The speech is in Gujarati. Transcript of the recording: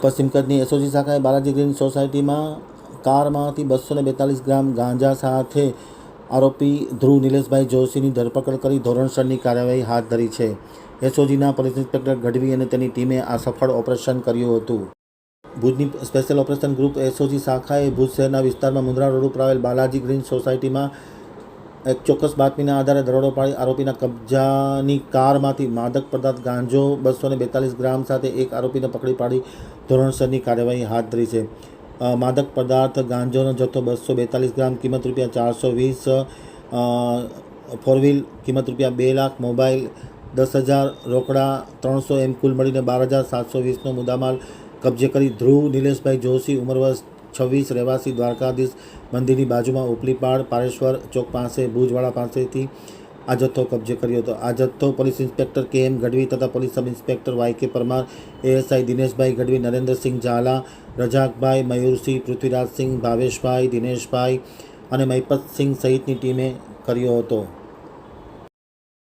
પશ્ચિમ કચ્છની એસઓજી શાખાએ બાલાજી ગ્રીન સોસાયટીમાં કારમાંથી બસો ને બેતાલીસ ગ્રામ ગાંજા સાથે આરોપી ધ્રુવ નિલેશભાઈ જોશીની ધરપકડ કરી ધોરણસરની કાર્યવાહી હાથ ધરી છે. એસઓજીના પોલીસ ઇન્સ્પેક્ટર ગઢવી અને તેની ટીમે આ સફળ ઓપરેશન કર્યું હતું. ભુજની સ્પેશિયલ ઓપરેશન ગ્રુપ એસઓજી શાખાએ ભુજ શહેરના વિસ્તારમાં મુંદ્રા રોડ ઉપર આવેલ બાલાજી ગ્રીન સોસાયટીમાં એક ચોક્કસ બાતમીના આધારે દરોડો પાડી આરોપીના કબજાની કારમાંથી માદક પદાર્થ ગાંજો બસો ને બેતાલીસ ગ્રામ સાથે એક આરોપીને પકડી પાડી ધોરણસરની કાર્યવાહી હાથ ધરી છે. માદક પદાર્થ ગાંજોનો જથ્થો બસો બેતાલીસ ગ્રામ, કિંમત રૂપિયા ચારસો વીસ ફોર વ્હીલ કિંમત રૂપિયા બે લાખ, મોબાઈલ દસ હજાર, રોકડા ત્રણસો એમ, કુલ મળીને બાર હજાર સાતસો વીસનો મુદ્દામાલ કબજે કરી ધ્રુવ, નિલેશભાઈ જોશી ઉંમર છવ્વીસ રહેવાસી દ્વારકાધીશ મંદિરની બાજુમાં ઉપલીપાડ પારેશ્વર ચોક પાસે ભુજવાડા પાસેથી આ જથ્થો કબજે કર્યો હતો. આ જથ્થો પોલીસ ઇન્સ્પેક્ટર કે એમ ગઢવી તથા police sub inspector Y K Parmar, ASI Dineshbhai Gadhvi, Narendrasinh Zala, Rajakbhai Mayursinh, Prithvirajsinh Bhaveshbhai Dineshbhai અને મહિપતસિંહ સહિતની ટીમે કર્યો હતો.